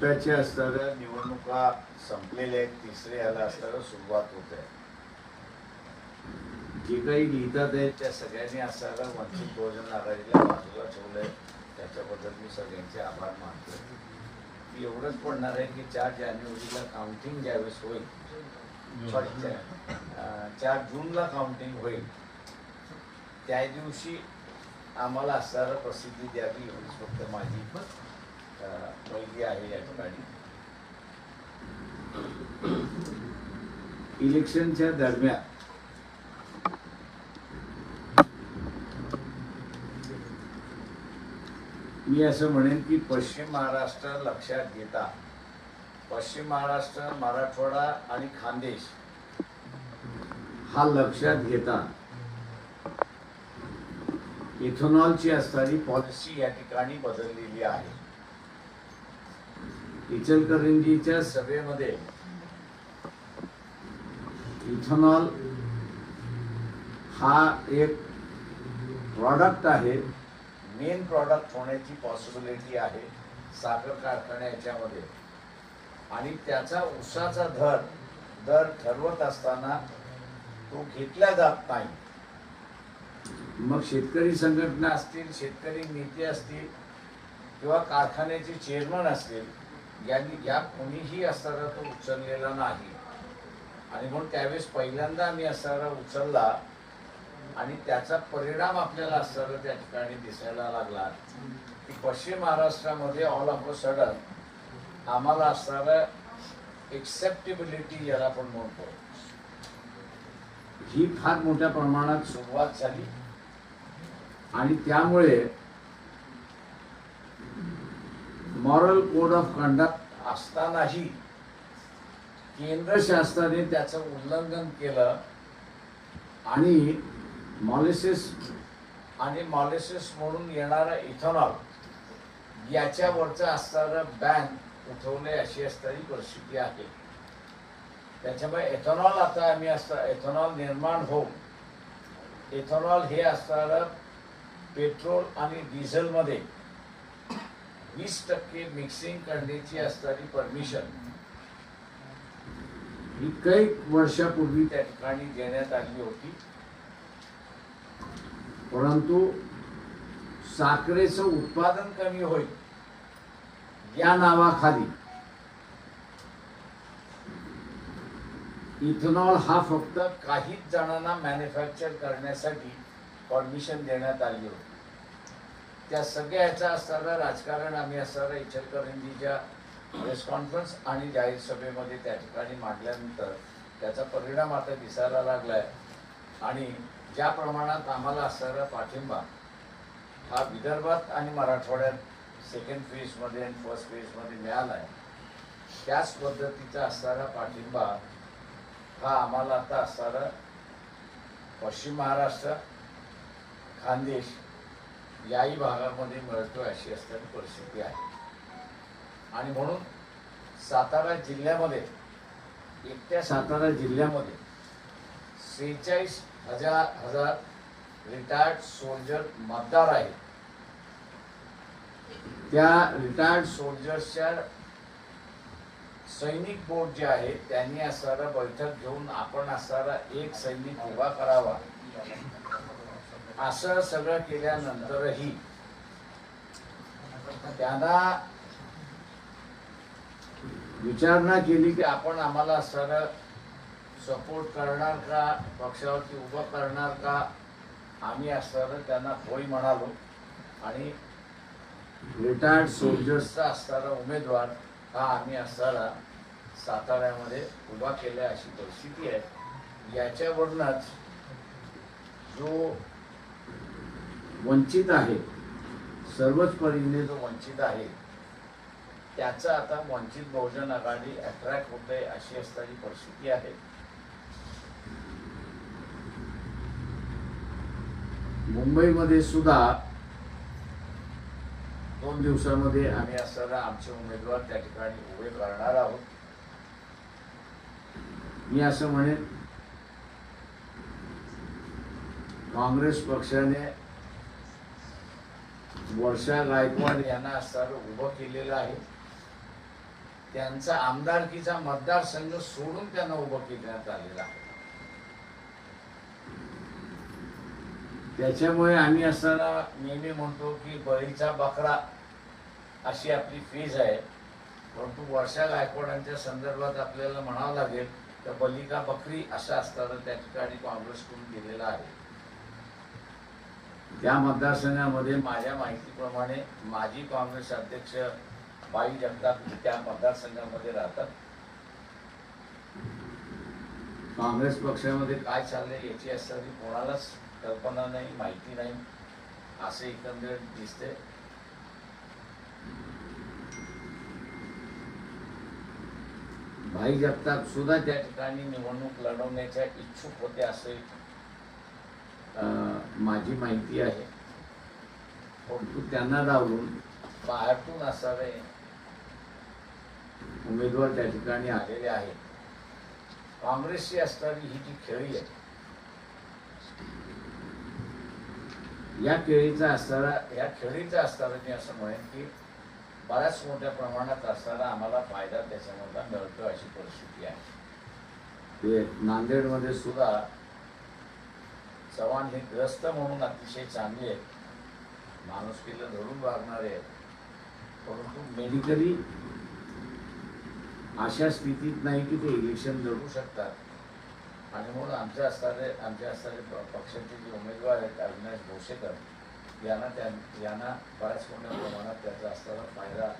टप्प्याचे असणाऱ्या निवडणुका संपलेल्या आहेत तिसरे याला असणारं सुरुवात होत. आहे जे काही लिहितात आहेत त्या सगळ्यांनी असणारं वंचित बहुजन आघाडीला बाजूला ठेवलंय. त्याच्याबद्दल मी सगळ्यांचे आभार मानतो मी एवढंच पडणार आहे की चार जानेवारीला काउंटिंग ज्यावेळेस होईल सॉरी चार जूनला काउंटिंग होईल त्या दिवशी आम्हाला असणारं प्रसिद्धी द्यावी एवढीच फक्त माझी. आहे या ठिकाणी. इलेक्शनच्या दरम्यान मी असं म्हणेन की पश्चिम महाराष्ट्र लक्षात घेता. पश्चिम महाराष्ट्र मराठवाडा आणि खानदेश हा लक्षात घेता. इथेनॉलची असणारी पॉलिसी या ठिकाणी बदललेली आहे. इचलकरंजीच्या सभेमध्ये इथेनॉल हा एक प्रॉडक्ट आहे. मेन प्रॉडक्ट होण्याची पॉसिबिलिटी आहे साखर कारखाना याच्यामध्ये आणि त्याचा उसाचा दर दर ठरवत असताना तो घेतला जात नाही. मग शेतकरी संघटना असतील शेतकरी नेते असतील किंवा कारखान्याचे चेअरमन असतील यांनी या कोणीही असणारा तो उचललेला नाही. आणि म्हणून त्यावेळेस पहिल्यांदा आम्ही असणारा उचलला आणि त्याचा परिणाम आपल्याला असणारा त्या ठिकाणी दिसायला लागला. की पश्चिम महाराष्ट्रामध्ये ऑल ऑफ अ सडन आम्हाला असणारा एक्सेप्टेबिलिटी याला आपण म्हणतो. ही फार मोठ्या प्रमाणात सुरुवात झाली. आणि त्यामुळे मॉरल कोड ऑफ कंडक्ट असतानाही केंद्र शासनाने त्याचं उल्लंघन केलं आणि मॉलिसिस आणि मॉलिसिस म्हणून येणारा इथेनॉल याच्यावरचं असणारं बॅन उठवणे अशी असणारी परिस्थिती आहे. त्याच्यामुळे एथेनॉल आता आम्ही असता एथेनॉल निर्माण होऊन एथेनॉल हे असणारं पेट्रोल आणि डिझेलमध्ये वीस टक्के मिक्सिंग करण्याची असणारी परमिशन ही काही वर्षापूर्वी त्या ठिकाणी देण्यात आली होती. परंतु साखरेचं उत्पादन कमी होईल या नावाखाली इथेनॉल हा फक्त काहीच जणांना मॅन्युफॅक्चर करण्यासाठी परमिशन देण्यात आली होती. त्या सगळ्या याचा असणारं राजकारण आम्ही असणारा इचलकरंजीच्या प्रेस कॉन्फरन्स आणि जाहीर सभेमध्ये त्या ठिकाणी मांडल्यानंतर त्याचा परिणाम आता दिसायला लागलाय. आणि ज्या प्रमाणात आम्हाला असणारा पाठिंबा हा विदर्भात आणि मराठवाड्यात सेकंड फेजमध्ये आणि फर्स्ट फेजमध्ये मिळाला आहे त्याच पद्धतीचा असणारा पाठिंबा हा आम्हाला आता असणारा पश्चिम महाराष्ट्र खानदेश याही भागामध्ये मिळतो अशी असणारी परिस्थिती आहे. आणि म्हणून सातारा जिल्ह्यामध्ये एकट्या सातारा जिल्ह्यामध्ये सेहेचाळीस हजार हजार रिटायर्ड सोल्जर मतदार आहेत. त्या रिटायर्ड सोल्जर्सच्या सैनिक बोर्ड जे आहे त्यांनी असणारा बैठक घेऊन आपण असणारा एक सैनिक उभा करावा. असं सगळं केल्यानंतरही त्यांना विचारणा केली की आपण आम्हाला असणारं सपोर्ट करणार का? पक्षावरती उभं करणार का? आम्ही असणारं त्यांना होय म्हणालो. आणि रिटायर्ड सोल्जर्सचा असणारा उमेदवार हा आम्ही असणारा साताऱ्यामध्ये उभा केला अशी परिस्थिती आहे. याच्यावरूनच जो वंचित आहे. सर्वच परीने जो वंचित आहे त्याचं आता वंचित बहुजन आघाडी अट्रॅक्ट होते अशी असणारी परिस्थिती आहे. मुंबईमध्ये सुद्धा दोन दिवसामध्ये आम्ही असणारा आमचे उमेदवार त्या ठिकाणी उभे करणार आहोत. मी असं म्हणेन काँग्रेस पक्षाने वर्षा गायकवाड यांना असताना उभं केलेलं आहे. त्यांचा आमदारकीचा मतदारसंघ सोडून त्यांना उभं करण्यात आलेला आहे. त्याच्यामुळे आम्ही असताना नेहमी म्हणतो की बळीचा बकरा अशी आपली फीज आहे. परंतु वर्षा गायकवाडांच्या संदर्भात आपल्याला म्हणावं लागेल तर बलिका बकरी असं असताना त्या ठिकाणी काँग्रेसकडून दिलेला आहे. त्या मतदारसंघामध्ये माझ्या माहितीप्रमाणे माजी काँग्रेस अध्यक्ष बाई जगताप त्या मतदारसंघामध्ये राहतात. काँग्रेस पक्षामध्ये काय चाललंय याची असणारी कोणालाच कल्पना नाही माहिती नाही. असे एकंदरीत दिसते भाई जगताप सुद्धा त्या ठिकाणी निवडणूक लढवण्याच्या इच्छुक होते असे माझी माहिती आहे. परंतु त्यांना लावून बाहेरतून असावे. उमेदवार त्या ठिकाणी आलेले आहेत. काँग्रेसची असणारी ही जी खेळी आहे या खेळीचा असणारा या खेळीचा असणारा मी असं म्हणेन की बऱ्याच मोठ्या प्रमाणात असणारा आम्हाला फायदा त्याच्यामधला मिळतो अशी परिस्थिती आहे. ते नांदेडमध्ये सुद्धा चव्हाण हे ग्रस्त म्हणून अतिशय चांगले आहेत. माणुसकीला धरून वागणारे आहेत. परंतु मेडिकली अशा स्थितीत नाही की ते इलेक्शन लढू शकतात. आणि म्हणून आमच्या असणारे आमच्या असणारे पक्षाचे जे उमेदवार आहेत अविनाश भोसेकर यांना त्या यांना बऱ्याच मोठ्या प्रमाणात त्याचा असणारा फायदा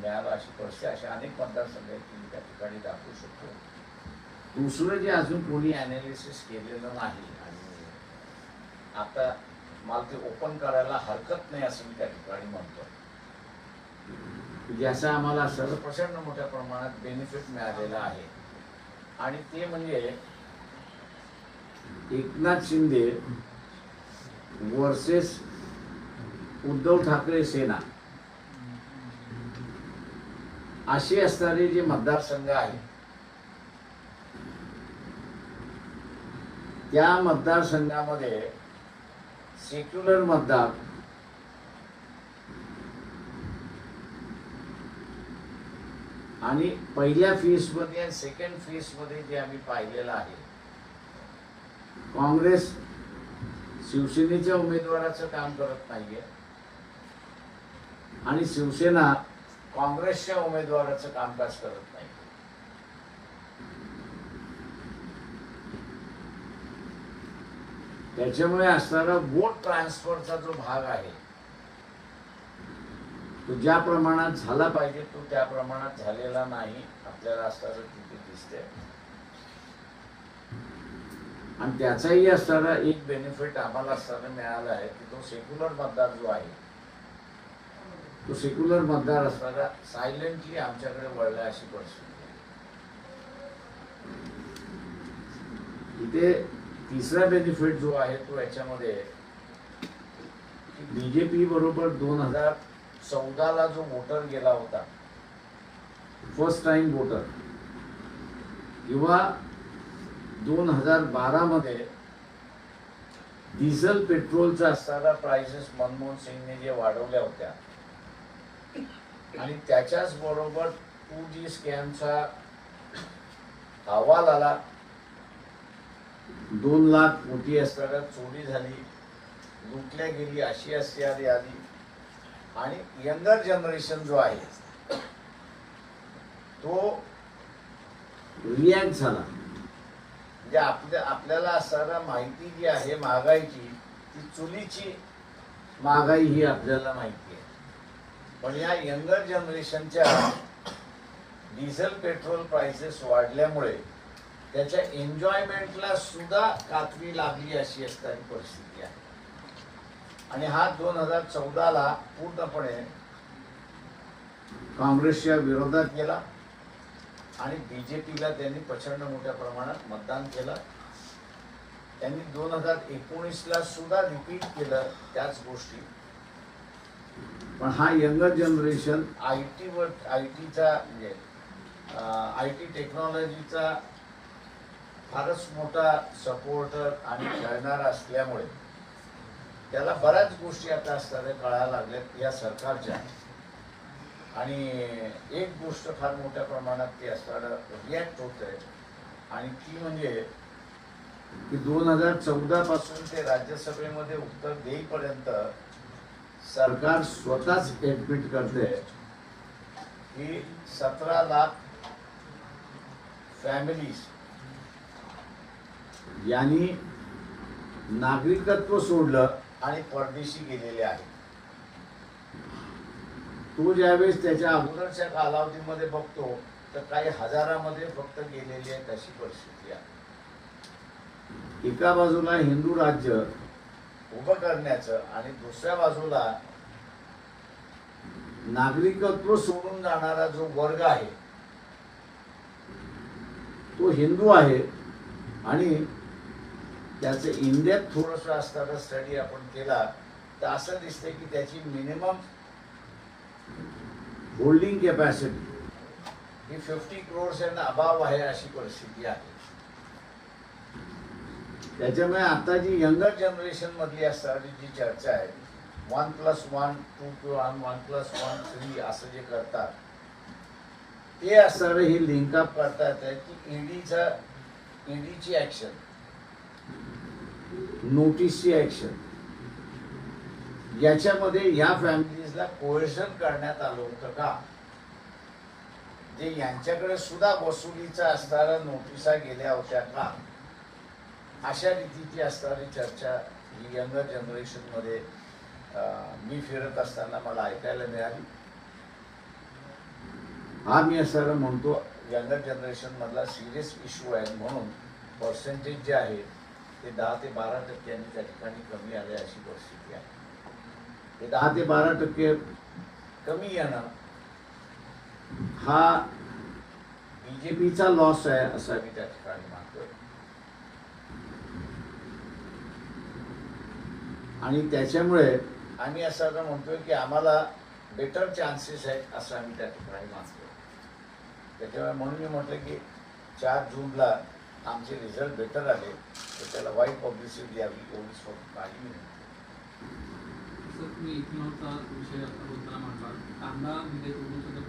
मिळाला अशी परिस्थिती अशा अनेक मतदारसंघ आहेत की मी त्या ठिकाणी दाखवू शकतो. दुसरं जे अजून कोणी अनालिसिस केलेलं नाही. आता मला ते ओपन करायला हरकत नाही असं मी त्या ठिकाणी म्हणतो. ज्याचा आम्हाला सर्व प्रचंड मोठ्या प्रमाणात बेनिफिट मिळालेला आहे. आणि ते म्हणजे एकनाथ शिंदे वर्सेस उद्धव ठाकरे सेना. असे असणारे जे मतदारसंघ आहेत त्या मतदारसंघामध्ये सेक्युलर मतदार आणि पहिल्या फेजमध्ये आणि सेकंड फेजमध्ये जे आम्ही पाहिलेलं आहे. काँग्रेस शिवसेनेच्या उमेदवाराचं काम करत नाहीये. आणि शिवसेना काँग्रेसच्या उमेदवाराचं कामकाज करत नाही त्याच्यामुळे असणारा वोट ट्रान्सफरचा जो भाग आहे तो ज्या प्रमाणात झाला पाहिजे तो त्या प्रमाणात झालेला नाही आपल्याला असणारं तिथे दिसते आणि त्याचाही असणारा एक बेनिफिट आम्हाला असताना मिळाला आहे की तो सेक्युलर मतदार जो आहे तो सेक्युलर मतदार असणारा सायलेंटली आमच्याकडे वळला अशी परिस्थिती आहे. इथे तिसरा बेनिफिट जो आहे तो याच्यामध्ये बीजेपी बरोबर दोन हजार चौदाला जो वोटर गेला होता फर्स्ट टाइम वोटर किंवा दोन हजार बारामध्ये डिझेल पेट्रोलचा असणारा प्राइसेस मनमोहन सिंगने जे वाढवल्या होत्या. आणि त्याच्याच बरोबर टू जी स्कॅमचा अहवाल आला. दोन लाख कोटी असताना चोरी झाली लुटल्या गेली अशी अशी आली आली आणि यंगर जनरेशन जो आहे तो रिॲक्ट झाला. म्हणजे आपल्या आपल्याला असणारा माहिती जी आहे महागाईची ती चुलीची महागाई ही आपल्याला माहिती आहे. पण या यंगर जनरेशनच्या डिझेल पेट्रोल प्राइसेस वाढल्यामुळे त्याच्या एन्जॉयमेंटला सुद्धा कात्री लागली अशी असणारी परिस्थिती आहे. आणि हा दोन हजार चौदाला पूर्णपणे काँग्रेसच्या विरोधात गेला आणि बीजेपीला त्यांनी प्रचंड मोठ्या प्रमाणात मतदान केलं. त्यांनी दोन हजार एकोणीसला सुद्धा रिपीट केलं त्याच गोष्टी. पण हा यंगर जनरेशन आय टीवर आय टीचा म्हणजे आय टी टेक्नॉलॉजीचा फारच मोठा सपोर्टर आणि खेळणारा असल्यामुळे त्याला बऱ्याच गोष्टी आता असताना कळायला लागल्यात या सरकारच्या. आणि एक गोष्ट फार मोठ्या प्रमाणात ती असताना रिॲक्ट होत आहे आणि ती म्हणजे की दोन हजार चौदा पासून ते राज्यसभेमध्ये उत्तर देईपर्यंत सरकार स्वतःच ॲडमिट करते की सतरा लाख फॅमिलीज यांनी नागरिकत्व सोडलं आणि परदेशी गेलेले आहेत. तो ज्यावेळेस त्याच्या अगोदरच्या कालावधीमध्ये बघतो तर काही हजारामध्ये फक्त गेलेली आहे अशी परिस्थिती आहे. एका बाजूला हिंदू राज्य उभं करण्याचं आणि दुसऱ्या बाजूला नागरिकत्व सोडून जाणारा जो वर्ग आहे तो हिंदू आहे आणि त्याचं इंडियात थोडंसं असताना स्टडी आपण केला तर असं दिसतंय की त्याची मिनिमम होल्डिंग कॅपॅसिटी ही फिफ्टी क्रोर्स यांना अभाव आहे अशी परिस्थिती आहे. त्याच्यामुळे आता जी यंगर जनरेशन मधली असणारी जी चर्चा आहे वन प्लस वन टू किंवा वन प्लस वन थ्री असं जे करतात ते असणारे हे लिंकअप करता येत आहे की ईडीचा ईडीची ऍक्शन नोटीसची ऍक्शन याच्यामध्ये या फॅमिलीजला कोएशन करण्यात आलं होतं का? जे यांच्याकडे सुद्धा वसुलीचा असणारा नोटिसा गेल्या होत्या का? अशा रीतीची असणारी चर्चा ही यंगर जनरेशनमध्ये मी फिरत असताना मला ऐकायला मिळाली. हा मी असं म्हणतो यंगर जनरेशन मधला सिरियस इश्यू आहे म्हणून पर्सेंटेज जे आहे ते दहा ते बारा टक्क्यांनी त्या ठिकाणी कमी आले अशी परिस्थिती आहे. ते दहा ते बारा टक्के कमी येणं हा बीजेपीचा लॉस आहे असं मी त्या ठिकाणी मानतोय. आणि त्याच्यामुळे आम्ही असं म्हणतोय की आम्हाला बेटर चान्सेस आहेत असं आम्ही त्या ठिकाणी मानतोय. त्याच्यामुळे म्हणून मी म्हटलं की चार जूनला आमचे रिझल्ट बेटर आले तर त्याला वाईट पब्लिसिटी द्यावी एवढीच फक्त माझी विनंती. सर तुम्ही इथेनॉलचा विषय बोलताना म्हटला कांदा म्हणजे उद्योगाचा प्रचंड